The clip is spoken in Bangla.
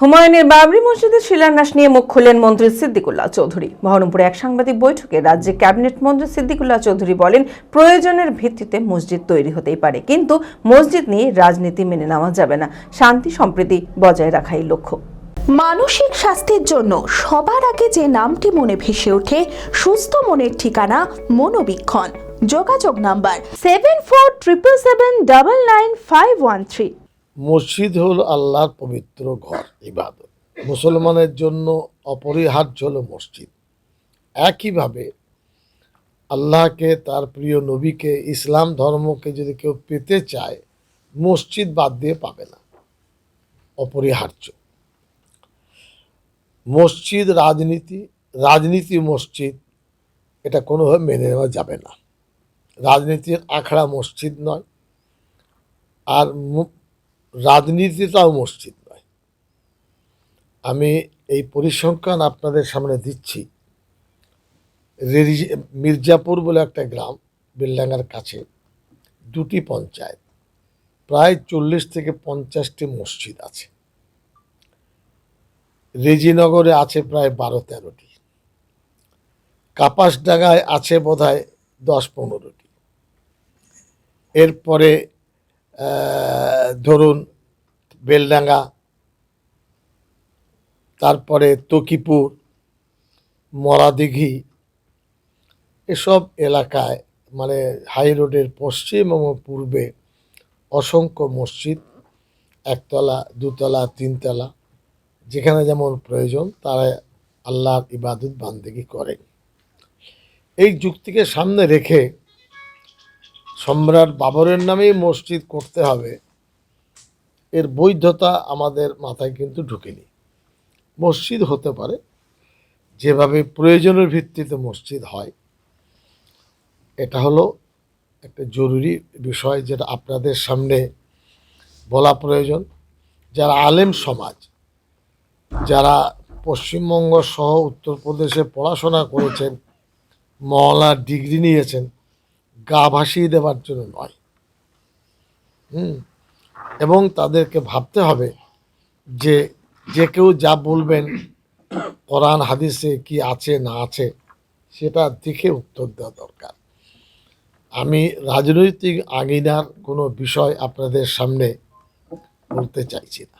হুমায়ুনের বাবরি মসজিদের শিলান্যাস নিয়ে মুখ খুললেন মন্ত্রী সিদ্দিকুল্লাহ চৌধুরী। বহরমপুরে এক সাংবাদিক বৈঠকে রাজ্যে ক্যাবিনেট মন্ত্রী সিদ্দিকুল্লাহ চৌধুরী বলেন, প্রয়োজনের ভিত্তিতে মসজিদ তৈরি হতেই পারে, কিন্তু মসজিদ নিয়ে রাজনীতি মেনে নেওয়া যাবে না। শান্তি সম্প্রীতি বজায় রাখাই লক্ষ্য। মানসিক স্বাস্থ্যের জন্য সবার আগে যে নামটি মনে ভেসে ওঠে, সুস্থ মনের ঠিকানা মনোবীক্ষণ। যোগাযোগ number seven four triple seven double nine five one three মসজিদ হল আল্লাহর পবিত্র ঘর, ইবাদত। মুসলমানের জন্য অপরিহার্য হল মসজিদ। একইভাবে আল্লাহকে, তার প্রিয় নবীকে, ইসলাম ধর্মকে যদি কেউ পেতে চায়, মসজিদ বাদ দিয়ে পাবে না। অপরিহার্য। মসজিদ রাজনীতি রাজনীতি মসজিদ, এটা কোনোভাবে মেনে নেওয়া যাবে না। রাজনীতির আখড়া মসজিদ নয়। আর মু- রাজনীতিটাও মসজিদ নয়। আমি এই পরিসংখ্যান আপনাদের সামনে দিচ্ছি। মির্জাপুর বলে একটা গ্রাম, বেলডাঙ্গার কাছে, দুটি পঞ্চায়েত। প্রায় চল্লিশ থেকে পঞ্চাশটি মসজিদ আছে। রেজিনগরে আছে প্রায় বারো তেরোটি। কাপাসডাঙ্গায় আছে বোধহয় দশ পনেরোটি। এরপরে ধরুন বেলডাঙ্গা, তারপরে তকিপুর, মরাদিঘি, এসব এলাকায় মানে হাই রোডের পশ্চিম এবং পূর্বে অসংখ্য মসজিদ, একতলা, দুতলা, তিনতলা, যেখানে যেমন প্রয়োজন তারা আল্লাহর ইবাদত বান্দেগি করেন। এই যুক্তিকে সামনে রেখে সম্রাট বাবরের নামেই মসজিদ করতে হবে। এর বৈধতা আমাদের মাথায় কিন্তু ঢুকেনি। মসজিদ হতে পারে, যেভাবে প্রয়োজনের ভিত্তিতে মসজিদ হয়। এটা হলো একটা জরুরি বিষয় যেটা আপনাদের সামনে বলা প্রয়োজন। যারা আলেম সমাজ, যারা পশ্চিমবঙ্গ সহ উত্তরপ্রদেশে পড়াশোনা করেছেন, মহলার ডিগ্রি নিয়েছেন গা ভাসিয়ে দেওয়ার জন্য নয়। হুম? এবং তাদেরকে ভাবতে হবে যে যে কেউ যা বলবেন, কোরআন, হাদিসে কি আছে, না আছে, সেটা দেখে উত্তর দেওয়া দরকার। আমি রাজনৈতিক আঙিনার কোনো বিষয় আপনাদের সামনে বলতে চাইছি না।